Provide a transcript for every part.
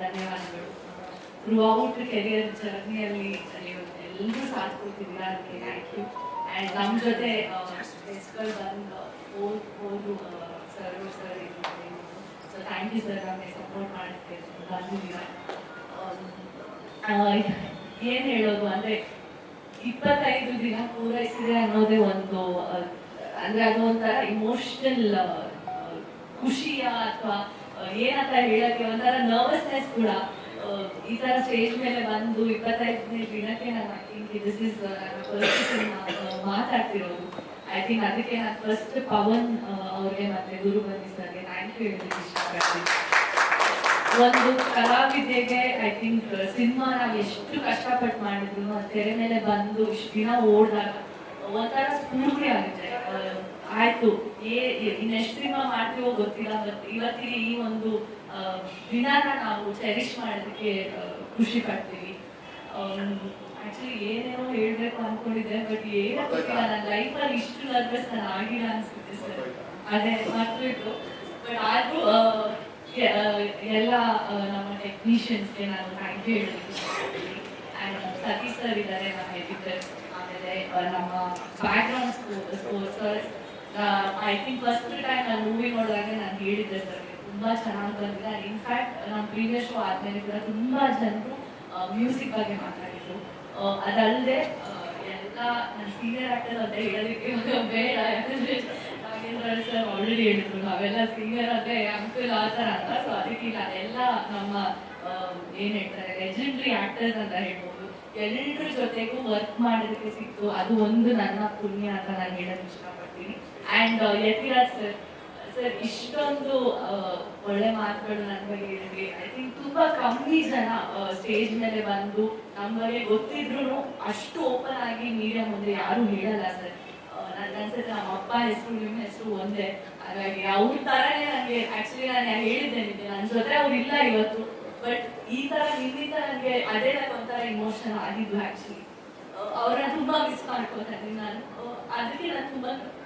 ಧನ್ಯವಾದಗಳು through career ಜರ್ನಿಯಲ್ಲಿ ನೀವು ಎಲ್ಲರೂ ಸಾಥ್ ಕೊಡ್ತಿದ್ದೀರಾ ಅದಕ್ಕೆ ಥ್ಯಾಂಕ್ ಯು ಆ್ಯಂಡ್ ನಮ್ಮ ಜೊತೆ ಗೆಸ್ಟ್ಗಳು ಬಂದು ಹೋದ್ ಓದು sir sir so thank you sir ನಮಗೆ ಸಪೋರ್ಟ್ ಮಾಡೋಕ್ಕೆ ಬಂದಿದ್ದೀರಾ? ಏನು ಹೇಳೋದು ಅಂದರೆ, ಇಪ್ಪತ್ತೈದು ದಿನ ಪೂರೈಸಿದೆ ಅನ್ನೋದೇ ಒಂದು ಅಂದ್ರೆ ಅದು ಒಂಥರ ಇಮೋಷನಲ್ ಖುಷಿಯ ಅಥವಾ ಏನಂತ ಹೇಳಕ್ಕೆ? ಒಂಥರ ನರ್ವಸ್ನೆಸ್ ಕೂಡ. ಈ ತರ ಸ್ಟೇಜ್ ಮೇಲೆ ಬಂದು ಇಪ್ಪತ್ತೈದನೇ ದಿನಕ್ಕೆ ನಾನು ಐ ಮಾತಾಡ್ತಿರೋದು. ಐ ಥಿಂಕ್ ಅದಕ್ಕೆ ನಾನು ಫಸ್ಟ್ ಪವನ್ ಅವ್ರಿಗೆ ಮತ್ತೆ ಗುರು ಬಂದಿಸ್ತಾರೆ ಥ್ಯಾಂಕ್ ಯು ಹೇಳಲಿಕ್ಕೆ ಇಷ್ಟಪಡ್ತೀನಿ. ಒಂದು ಕಲಾವಿದೆಗೆ ಐ ಥಿಂಕ್ ಸಿನಿಮಾ ನಾವು ಎಷ್ಟು ಕಷ್ಟಪಟ್ಟು ಮಾಡಿದ್ರು ತೆರೆ ಮೇಲೆ ಬಂದು ಇಷ್ಟು ದಿನ ಓಡಿದಾಗ, ಒಂಥರ ಸ್ಫೂರ್ತಿ ಆಗಿದೆ ಆಯ್ತು. ಏ ಸಿನಿಮಾ ಮಾಡ್ತೀವೋ ಗೊತ್ತಿಲ್ಲ ಬಟ್ ಇವತ್ತಿಗೆ ಈ ಒಂದು ದಿನಾನ ನಾವು ಚೆರಿಶ್ ಮಾಡೋದಕ್ಕೆ ಖುಷಿ ಪಡ್ತೀವಿ. ಆಕ್ಚುಲಿ ಏನೇನೋ ಹೇಳ್ಬೇಕು ಅನ್ಕೊಂಡಿದ್ದೆ ಬಟ್ ಏನೋ ಗೊತ್ತಿಲ್ಲ. ಲೈಫ್ ಲೈಫಲ್ಲಿ ಇಷ್ಟು ನರ್ವಸ್ ನಾನು ಆಗಿಲ್ಲ ಅನ್ಸುತ್ತೆ ಸರ್. ಅದೇ ಮರ್ತ್ಬಿಟ್ಟು. ಬಟ್ ಆದ್ರೂ ಎಲ್ಲ ನಮ್ಮ ಟೆಕ್ನಿಷಿಯನ್ಸ್ಗೆ ನಾನು ಥ್ಯಾಂಕ್ ಯು ಹೇಳಬೇಕು ಆ್ಯಂಡ್ ಸತೀಶ್ ಸರ್ ಇದ್ದಾರೆ ನಮ್ಮ ಎಡಿಟರ್ ಆಮೇಲೆ ನಮ್ಮ background sir I think first time ನಾನು ಮೂವಿ ನೋಡಿದಾಗ ನಾನು ಹೇಳಿದ್ದೆ ಸರ್ ತುಂಬಾ ಚೆನ್ನಾಗಿ ಬಂದಿದೆ. ಇನ್ಫ್ಯಾಕ್ಟ್ ನಮ್ಮ ಪ್ರೀವಿಯಸ್ ಶೋ ಆದ್ಮೇಲೆ ಕೂಡ ತುಂಬಾ ಜನರು ಮ್ಯೂಸಿಕ್ ಬಗ್ಗೆ ಮಾತಾಡಿದ್ರು. ಅದಲ್ಲದೆ ಎಲ್ಲ ನನ್ನ ಸೀನಿಯರ್ ಆಕ್ಟರ್ ಅಂತ ಹೇಳೋದಕ್ಕೆ ಬೇಡ. ಯಾಕಂದ್ರೆ ನಾಗೇಂದ್ರ ಸರ್ ಆಲ್ರೆಡಿ ಹೇಳಿದ್ರು. ನಾವೆಲ್ಲ ಸೀನಿಯರ್ ಅಂದ್ರೆ ಅಂಕಲ್ ಆ ಥರ ಅಂತ ಸೊ ಅದಕ್ಕೆ ನಮ್ಮ ಏನ್ ಹೇಳ್ತಾರೆ ಲೆಜೆಂಡ್ರಿ ಆಕ್ಟರ್ಸ್ ಅಂತ ಹೇಳ್ಬೋದು. ಎಲ್ಲರ ಜೊತೆಗೂ ವರ್ಕ್ ಮಾಡೋದಕ್ಕೆ ಸಿಕ್ತು. ಅದು ಒಂದು ನನ್ನ ಪುಣ್ಯ ಅಂತ ನಾನು ಹೇಳಕ್ ಇಷ್ಟಪಡ್ತೀನಿ. ಆ್ಯಂಡ್ ಯತಿರಾಜ್ ಸರ್ ಸರ್ ಇಷ್ಟೊಂದು ಆ, ಒಳ್ಳೆ ಮಾತುಗಳು ನನ್ನ ಬಗ್ಗೆ ಹೇಳಿದ್ರಿ ಐ ಥಿಂಕ್ ತುಂಬಾ ಕಮ್ಮಿ ಜನ ಸ್ಟೇಜ್ ಮೇಲೆ ಬಂದು ನಮ್ಮ ಬಗ್ಗೆ ಗೊತ್ತಿದ್ರು ಅಷ್ಟು ಓಪನ್ ಆಗಿ ಮೀಡಿಯಾ ಮುಂದೆ ಯಾರು ಹೇಳಲ್ಲ ಸರ್ ನನ್ನ ಅನ್ಸುತ್ತೆ ನಮ್ಮ ಅಪ್ಪ ಹೆಸರು ನಿಮ್ಮ ಹೆಸರು ಒಂದೇ. ಹಾಗಾಗಿ ಅವ್ರ ತರನೇ ನನಗೆ ಆಕ್ಚುಲಿ ನಾನು ಹೇಳಿದ್ದೆ ನಿಮಗೆ. ನನ್ನ ಜೊತೆ ಅವ್ರು ಇಲ್ಲ ಇವತ್ತು. ಬಟ್ ಈ ತರ ನಿಮ್ಮಿಂದ ನನಗೆ ಅದೇ ನನಗೆ ಒಂಥರ ಇಮೋಷನ್ ಆಗಿದ್ದು ಆಕ್ಚುಲಿ ಅವ್ರನ್ನ ತುಂಬಾ ಮಿಸ್ ಮಾಡ್ಕೋತಾ ಇದ್ದೀನಿ ನಾನು. ಅದಕ್ಕೆ ನಾನು ತುಂಬಾ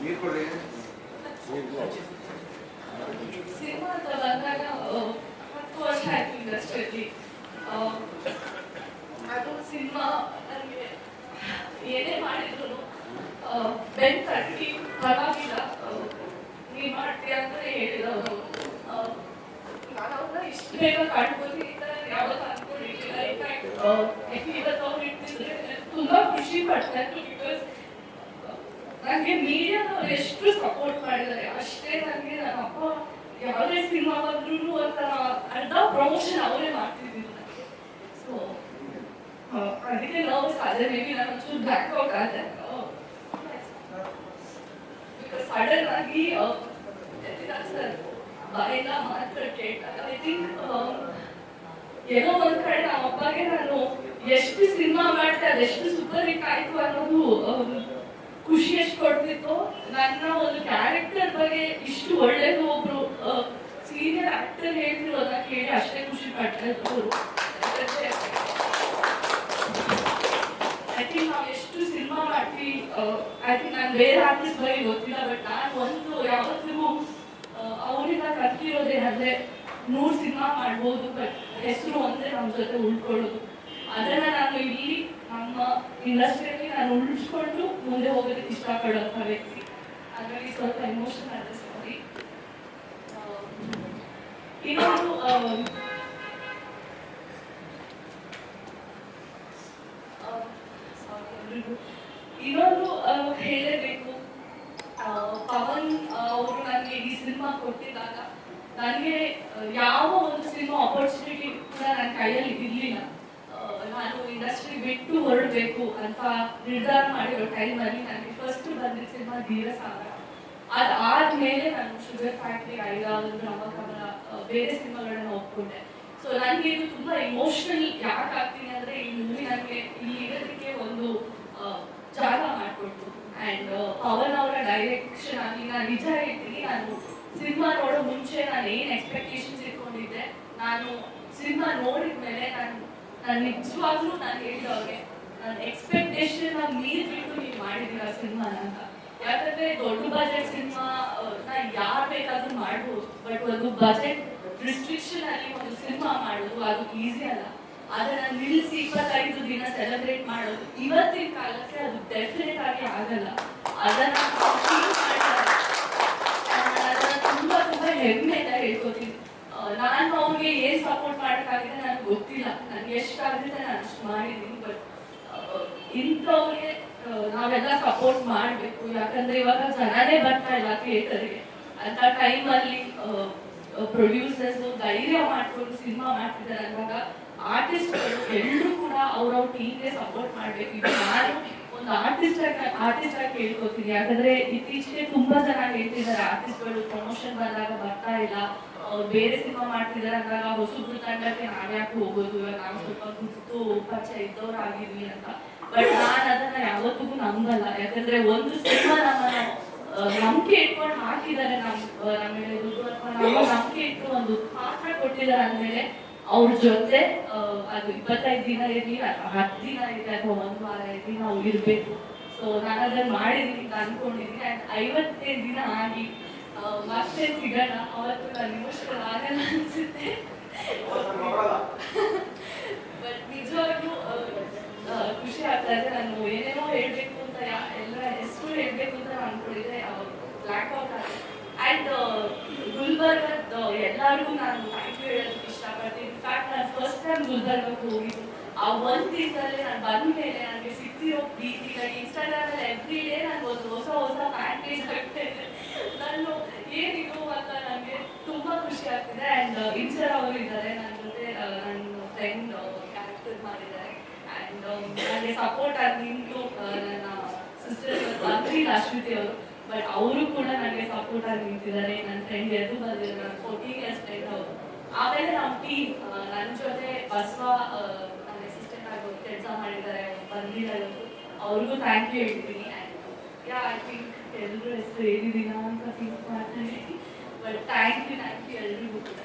ನೀರು ಕೊಡಿ ಸಿನಿಮಾ ಅಂತ ಬಂದಾಗ ಆ, ಹತ್ತು ವರ್ಷ ಆಯ್ತು ಇಂಡಸ್ಟ್ರಿಯಲ್ಲಿ ಅದು ಸಿನಿಮಾ ನನಗೆ ಏನೇ ಮಾಡಿದ್ರು ಬೆನ್ ತಟ್ಟಿ ಪರವಾಗಿಲ್ಲ ಆ, ನೀನ್ ಮಾಡ್ತೀಯ ಅಂತ ಹೇಳಿದವರು ನಾನು ಅವ್ರನ್ನ ಇಷ್ಟು ಬೇಗ ಕಾಣ್ಬೋದು ಈ ಥರ ಯಾವತ್ತೂ ಅನ್ಕೊಂಡಿರ್ಲಿಲ್ಲ ಇನ್ಫ್ಯಾಕ್ಟ್ ಇವತ್ತು ಅವ್ರು ಇಟ್ಟಿದ್ರೆ ತುಂಬಾ ಖುಷಿ ಪಡ್ತಾ ಇದ್ರು ಬಿಕಾಸ್ ನನಗೆ ಮೀಡಿಯಾದವ್ರು ಎಷ್ಟು ಸಪೋರ್ಟ್ ಮಾಡಿದ್ದಾರೆ, ಅಷ್ಟೇ ನನಗೆ ನನ್ನ ಅಪ್ಪ ಯಾವುದೇ ಸಿನಿಮಾ ಬಂದ್ರೂ ಅಂತ ಅರ್ಧ ಪ್ರಮೋಷನ್ ಅವರೇ ಮಾಡ್ತಿದ್ದೀನಿ ಸೊ ಅದಕ್ಕೆ ನಾವು ಅದೇ ಮೇ ಬಿ ನಾನು ಒಂಚೂರು ಬ್ಯಾಕ್ಔಟ್ ಆದೆ. ಸಡನ್ ಆಗಿ ಸರ್ ಬಾಯಿಂದ ಮಾತ್ರ ಕೇಳ್ತಾರೆ. ಐ ಥಿಂಕ್ ಏನೋ ಒಂದ್ ಕಡೆ ನಮ್ಮ ಅಪ್ಪಗೆ ನಾನು ಎಷ್ಟು ಸಿನಿಮಾ ಮಾಡ್ತಾರೆ ಎಷ್ಟು ಸೂಪರ್ ಹಿಟ್ ಆಯ್ತು ಅನ್ನೋದು ಖುಷಿ ನನ್ನ ಒಂದು ಕ್ಯಾರೆಕ್ಟರ್ ಬಗ್ಗೆ ಇಷ್ಟು ಒಳ್ಳೇದು ಒಬ್ರು ಸೀನಿಯರ್ ಆಕ್ಟರ್ ಹೇಳ್ತಿರೋದನ್ನ ಕೇಳಿ ಅಷ್ಟೇ ಖುಷಿ ಪಡ್ತಾ ಇದ್ರು ಐ ನಾವು ಎಷ್ಟು ಸಿನಿಮಾ ಮಾಡ್ತೀವಿ ಐ ಥಿಂಕ್ ನಾನು ಬೇರೆ ಆರ್ಟಿಸ್ಟ್ ಬಗ್ಗೆ ಗೊತ್ತಿಲ್ಲ ಬಟ್ ನಾನು ಒಂದು ಯಾವತ್ತಿಗೂ ಅವರಿಂದ ಕಲ್ತಿರೋದೇನಂದ್ರೆ ನೂರು ಸಿನಿಮಾ ಮಾಡ್ಬೋದು ಬಟ್ ಹೆಸರು ಒಂದೇ ನಮ್ಮ ಜೊತೆ ಉಳ್ಕೊಳ್ಳೋದು. ಅದನ್ನ ನಾನು ಇಲ್ಲಿ ನಮ್ಮ ಇಂಡಸ್ಟ್ರಿಯಲ್ಲಿ ನಾನು ಉಳಿಸ್ಕೊಂಡು ಮುಂದೆ ಹೋಗೋದಕ್ಕೆ ಇಷ್ಟಪಡೋಂಥ ವ್ಯಕ್ತಿ. ಅದರಲ್ಲಿ ಸ್ವಲ್ಪ ಎಮೋಷನ್ ಆದ ಸಾರಿ ಇನ್ನೊಂದು. ಇನ್ನೊಂದು ಹೇಳಬೇಕು. ಪವನ್ ಅವರು ನನಗೆ ಈ ಸಿನಿಮಾ ಕೊಟ್ಟಿದ್ದಾಗ, ನನಗೆ ಯಾವ ಒಂದು ಸಿನಿಮಾ ಆಪರ್ಚುನಿಟಿ ಕೂಡ ನನ್ನ ಕೈಯಲ್ಲಿ ಇರಲಿಲ್ಲ. ನಾನು ಇಂಡಸ್ಟ್ರಿ ಬಿಟ್ಟು ಹೊರಡಬೇಕು ಅಂತ ನಿರ್ಧಾರ ಮಾಡಿರೋ ಟೈಮಲ್ಲಿ ನನಗೆ ಫಸ್ಟ್ ಬಂದಿದ್ದ ಸಿನಿಮಾ ಧೀರ ಸಾಗರ ಅದಾದ್ಮೇಲೆ ನಾನು ಶುಗರ್ ಫ್ಯಾಕ್ಟ್ರಿ ಐದಾವದು ಕಮಲ ಬೇರೆ ಸಿನಿಮಾಗಳನ್ನ ಒಪ್ಕೊಂಡೆ ಸೊ ನನಗೆ ಇದು ತುಂಬಾ ಇಮೋಷನಲ್ ಯಾಕೆ ಆಗ್ತೀನಿ ಅಂದ್ರೆ, ಈ ಮೂವಿ ನನಗೆ ಇಲ್ಲಿ ಇರೋದಕ್ಕೆ ಒಂದು ಜಾಗ ಮಾಡಿಕೊಡ್ತು. ಆ್ಯಂಡ್ ಪವನ್ ಅವರ ಡೈರೆಕ್ಷನ್ ಆಗಿ ನಾನು ನಿಜ ಹೇಳ್ತೀನಿ, ನಾನು ಸಿನಿಮಾ ನೋಡೋ ಮುಂಚೆ ನಾನು ಏನು ಎಕ್ಸ್ಪೆಕ್ಟೇಷನ್ಸ್ ಇಟ್ಕೊಂಡಿದ್ದೆ, ನಾನು ಸಿನಿಮಾ ನೋಡಿದ ಮೇಲೆ ನಾನು ನಾನು ನಿಜವಾಗ್ಲೂ ನಾನು ಹೇಳಿದವ್ರಿಗೆ ನನ್ನ ಎಕ್ಸ್ಪೆಕ್ಟೇಷನ್ ಮೀರಿಬಿಟ್ಟು ನೀವು ಮಾಡಿದ್ದೀರ ಸಿನಿಮಾನ ಅಂತ. ಯಾಕಂದ್ರೆ ದೊಡ್ಡ ಬಜೆಟ್ ಸಿನಿಮಾ ನಾ ಯಾರು ಬೇಕಾದ್ರೂ ಮಾಡ್ಬೋದು. ಬಟ್ ಒಂದು ಬಜೆಟ್ ರಿಸ್ಟ್ರಿಕ್ಷನ್ ಅಲ್ಲಿ ಒಂದು ಸಿನಿಮಾ ಮಾಡೋದು ಅದು ಈಸಿ ಅಲ್ಲ. ಅದನ್ನ ನಿಲ್ಲಿಸಿ ಇಪ್ಪತ್ತೈದು ದಿನ ಸೆಲೆಬ್ರೇಟ್ ಮಾಡೋದು, ಇವತ್ತಿನ ಕಾಲಕ್ಕೆ ಅದು ಡೆಫಿನೆಟ್ ಆಗಿ ಆಗಲ್ಲ. ಅದನ್ನ ತುಂಬಾ ತುಂಬಾ ತುಂಬಾ ಅಂತ ಹೇಳ್ಕೊತೀನಿ. ನಾನು ಅವ್ರಿಗೆ ಏನ್ ಸಪೋರ್ಟ್ ಮಾಡಕ್ಕಾಗಿದೆ ನನಗೆ ಗೊತ್ತಿಲ್ಲ. ನನಗೆ ಎಷ್ಟಾಗುತ್ತೆ ನಾನು ಅಷ್ಟು ಮಾಡಿದ್ದೀನಿ ಬಟ್ ಇಂಥವ್ರಿಗೆ ನಾವೆಲ್ಲ ಸಪೋರ್ಟ್ ಮಾಡಬೇಕು. ಯಾಕಂದ್ರೆ ಇವಾಗ ಜನನೇ ಬರ್ತಾ ಇಲ್ಲ ಥಿಯೇಟರ್ಗೆ ಅಂತ ಟೈಮಲ್ಲಿ ಪ್ರೊಡ್ಯೂಸರ್ಸ್ ಧೈರ್ಯ ಮಾಡ್ಕೊಂಡು ಸಿನಿಮಾ ಮಾಡ್ತಿದ್ದಾರೆ ಅಂದಾಗ ಆರ್ಟಿಸ್ಟ್ಗಳು ಎಲ್ಲರೂ ಕೂಡ ಅವ್ರವ್ರ ಟೀಮ್ಗೆ ಸಪೋರ್ಟ್ ಮಾಡ್ಬೇಕು. ಇದು ನಾನು ಒಂದು ಆರ್ಟಿಸ್ಟ್ ಆರ್ಟಿಸ್ಟ್ ಆಗಿ ಕೇಳ್ಕೊತೀನಿ ಯಾಕಂದ್ರೆ ಇತ್ತೀಚೆಗೆ ತುಂಬಾ ಜನ ಹೇಳ್ತಿದ್ದಾರೆ ಆರ್ಟಿಸ್ಟ್ಗಳು ಪ್ರಮೋಷನ್ ಬಂದಾಗ ಬರ್ತಾ ಇಲ್ಲ. ಅವ್ರು ಬೇರೆ ಸಿನಿಮಾ ಮಾಡ್ತಿದ್ದಾರೆ ಅಂದಾಗ ಹೊಸಬ್ರು ತಂಡಕ್ಕೆ ನಾವ್ಯಾಕೆ ಹೋಗೋದು? ನಾವು ಸ್ವಲ್ಪ ಕುಸಿತು ಪರಿಚಯ ಇದ್ದವ್ರಾಗಿದ್ವಿ ಅಂತ. ಬಟ್ ನಾನು ಅದನ್ನ ಯಾವತ್ತಿಗೂ ನಂಬಲ್ಲ. ಯಾಕಂದ್ರೆ ಒಂದು ಸಿನಿಮಾ ನಮ್ಮನ್ನ ನಂಬಿಕೆ ಇಟ್ಕೊಂಡು ಹಾಕಿದ್ದಾರೆ ನಮ್ ನಮ್ಮ ನಂಬಿಕೆ ಇಟ್ಟು ಒಂದು ಪಾತ್ರ ಕೊಟ್ಟಿದ್ದಾರೆ ಅಂದ್ಮೇಲೆ ಅವ್ರ ಜೊತೆ ಅದು ಇಪ್ಪತ್ತೈದು ದಿನ ಇರಲಿ ಹತ್ತು ದಿನ ಇರಲಿ, ಅಥವಾ ಒಂದು ವಾರ ಇರಲಿ ನಾವು ಇರಬೇಕು. ಸೊ ನಾನು ಅದನ್ನ ಮಾಡಿದೀನಿ ಅಂತ ಅನ್ಕೊಂಡಿದ್ದೀನಿ ಐವತ್ತೈದು ದಿನ ಆಗಿ ಮತ್ತೆ ಸಿಗೋಣ, ಅವತ್ತು ನಾನು ಇಮೋಷನಲ್ ಆಗಲ್ಲ ಅನ್ಸುತ್ತೆ. ಬಟ್ ನಿಜವಾಗ್ಲೂ ಖುಷಿ ಆಗ್ತಾ ಇದೆ. ನಾನು ಏನೇನೋ ಹೇಳಬೇಕು ಅಂತ ಎಲ್ಲ ಹೆಸರು ಹೇಳಬೇಕು ಅಂತ ನಾನು ಅನ್ಕೊಂಡಿದ್ದೆ. ಬ್ಲ್ಯಾಕ್ ಔಟ್ ಆ್ಯಂಡ್ ಗುಲ್ಬರ್ಗದ, ಎಲ್ಲರಿಗೂ ನಾನು ಥ್ಯಾಂಕ್ ಯು ಹೇಳೋದಕ್ಕೆ ಇಷ್ಟಪಡ್ತೀನಿ. ಇನ್ಫ್ಯಾಕ್ಟ್ ನಾನು ಫಸ್ಟ್ ಟೈಮ್ ಗುಲ್ಬರ್ಗಕ್ಕೆ ಹೋಗಿದ್ದು. ಆ ಒಂದು ದಿನದಲ್ಲೇ ನಾನು ಬಂದ ಮೇಲೆ ನನಗೆ ಸಿಕ್ತಿರೋ ಪ್ರೀತಿ ಇನ್‌ಸ್ಟಾಗ್ರಾಮ್ ಇನ್ಸ್ಟಾಗ್ರಾಮಲ್ಲಿ ಎವ್ರಿ ಡೇ ನನಗೆ ಒಂದು ಹೊಸ ಹೊಸ ಫ್ಯಾನ್ ಪೇಜ್ ನಾನು ಏನಿದು ಅಂತ ನನಗೆ ತುಂಬಾ ಖುಷಿ ಆಗ್ತಿದೆ. ಆ್ಯಂಡ್ ಇನ್ಸ್ಟಾರ್ ಅವರು ಇದ್ದಾರೆ. ನನ್ನ ಜೊತೆ ನನ್ನ ಫ್ರೆಂಡ್ ಕ್ಯಾರೆಕ್ಟರ್ ಮಾಡಿದ್ದಾರೆ. ಆ್ಯಂಡ್ ನನಗೆ ಸಪೋರ್ಟ್ ಆಗಿ ನಿಂತು ನನ್ನ ಸಿಸ್ಟರ್ ಬಂದ್ರಿ ಅಶ್ವಿತಿ ಅವರು. ಬಟ್ ಅವರು ಕೂಡ ನನಗೆ ಸಪೋರ್ಟ್ ಆಗಿ ನಿಂತಿದ್ದಾರೆ. ನನ್ನ ಫ್ರೆಂಡ್ ಎದ್ದು ಬಂದಿದ್ದಾರೆ. ನನ್ನ ಫೋರ್ಟೀನ್ ಇಯರ್ಸ್ ಫ್ರೆಂಡ್ ಅವರು. ಆಮೇಲೆ ನಮ್ಮ ಟೀಮ್ ನನ್ನ ಜೊತೆ ಬಸವ ಆ, ನನ್ನ ಅಸಿಸ್ಟೆಂಟ್ ಆಗಿ ಕೆಲಸ ಮಾಡಿದ್ದಾರೆ, ಬಂದಿದ್ದಾರೆ ಅವ್ರಿಗೂ ಥ್ಯಾಂಕ್ ಯು ಹೇಳ್ತೀನಿ. ಆ್ಯಂಡ್ ಯಾ ಐ ಥಿಂಕ್ ಎಲ್ಲರೂ ಹೆಸರು ಹೇಳಿದ್ದೀನ ಅಂತ ಥಿಂಕ್ ಮಾಡ್ತೀನಿ. But thank you thank you ಎಲ್ರಿಗೂ ಕೂಡ.